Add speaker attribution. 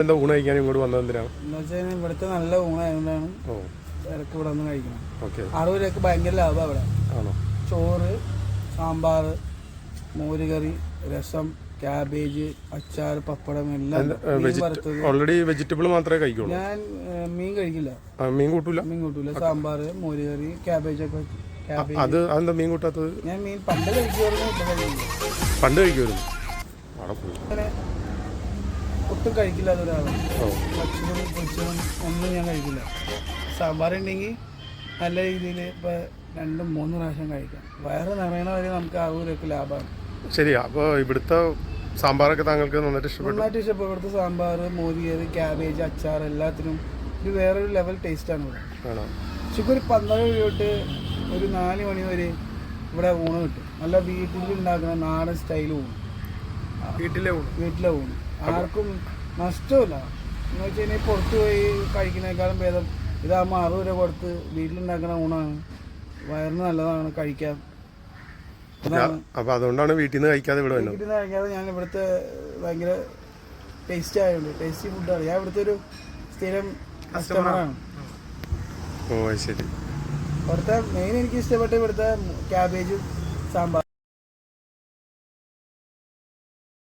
Speaker 1: എന്താ ഊണ് കഴിക്കാൻ ഇങ്ങോട്ട് വന്നത് എന്തിനാണ്
Speaker 2: എന്ന് വെച്ചാൽ ഇവിടുത്തെ നല്ല ഊണായതുകൊണ്ടാണ്
Speaker 1: ഓ.
Speaker 2: ഇടയ്ക്ക് ഇവിടെ വന്ന് കഴിക്കണം
Speaker 1: ഓക്കെ.
Speaker 2: അറുപത് രൂപയ്ക്ക് ഭയങ്കര ലാഭം അവിടെ
Speaker 1: ആണോ?
Speaker 2: ചോറ് സാമ്പാർ മോരുകറി രസം ക്യാബേജ് അച്ചാർ പപ്പടം എല്ലാം ഉണ്ട്. മീൻ വറുത്തത്.
Speaker 1: ഓൾറെഡി വെജിറ്റബിൾ മാത്രമേ കഴിക്കുള്ളൂ?
Speaker 2: ഞാൻ മീൻ കഴിക്കില്ല.
Speaker 1: ആ, മീൻ കൂട്ടൂല?
Speaker 2: മീൻ കൂട്ടൂല. സാമ്പാർ മോരുകറി ക്യാബേജ് ഒക്കെ ക്യാബേജ്.
Speaker 1: അത് അതെന്താ മീൻ കൂട്ടാത്തത്?
Speaker 2: ഞാൻ മീൻ പണ്ട് കഴിക്കുമായിരുന്നു ഇപ്പൊ കഴിക്കില്ല.
Speaker 1: പണ്ട് കഴിക്കുമായിരുന്നു. അവിടെ പോയി.
Speaker 2: അങ്ങനെ ഒട്ടും കഴിക്കില്ല അതൊരാളാണ്
Speaker 1: ഓ.
Speaker 2: ഭക്ഷണം പൊച്ചണം ഒന്നും ഞാൻ കഴിക്കില്ല. സാമ്പാർ ഉണ്ടെങ്കിൽ നല്ല രീതിയിൽ ഇപ്പോൾ രണ്ടും മൂന്ന് പ്രാവശ്യം കഴിക്കാം. വയറ് നിറയണ വരെ നമുക്ക് രൂപയ്ക്ക് ലാഭമാണ്
Speaker 1: ശരി അപ്പോൾ ഇവിടുത്തെ സാമ്പാറൊക്കെ താങ്കൾക്ക് നന്നായിട്ട് ഇഷ്ടപ്പെട്ടു?
Speaker 2: നന്നായിട്ട് ഇഷ്ടപ്പെട്ടു. ഇവിടുത്തെ സാമ്പാർ മോരിയത് ക്യാബേജ് അച്ചാർ എല്ലാത്തിനും ഒരു വേറൊരു ലെവൽ ടേസ്റ്റാണ് ഇവിടെ. പക്ഷെ ഒരു പന്ത്രണ്ട് തൊട്ട് ഒരു നാല് മണി വരെ ഇവിടെ ഊണ് കിട്ടും. നല്ല വീട്ടിൽ ഉണ്ടാക്കുന്ന നാടൻ സ്റ്റൈൽ ഊണ്.
Speaker 1: വീട്ടിലെ ഊണ്?
Speaker 2: വീട്ടിലെ ഊണ്. ആർക്കും നഷ്ടമില്ല. എന്ന് വെച്ച് കഴിഞ്ഞാൽ പുറത്ത് പോയി കഴിക്കുന്നേക്കാളും ഭേദം ഇതാകുമ്പോൾ അറുപത് രൂപ കൊടുത്ത് വീട്ടിലുണ്ടാക്കുന്ന ഊണാണ്. വയറിന് നല്ലതാണ് കഴിക്കാം
Speaker 1: അപ്പൊ അതുകൊണ്ടാണ് വീട്ടിൽ നിന്ന് കഴിക്കാതെ ഇവിടെ
Speaker 2: വീട്ടിൽ നിന്ന് കഴിക്കാതെ ഞാൻ ഇവിടുത്തെ ഭയങ്കര ടേസ്റ്റ് ആയതുകൊണ്ട് ടേസ്റ്റി ഫുഡാണ് ഞാൻ ഇവിടുത്തെ ഒരു സ്ഥിരം കസ്റ്റമറാണ്
Speaker 1: ഓ ശരി.
Speaker 2: ഇവിടുത്തെ മെയിൻ എനിക്ക് ഇഷ്ടപ്പെട്ട ഇവിടുത്തെ ക്യാബേജും സാമ്പാർ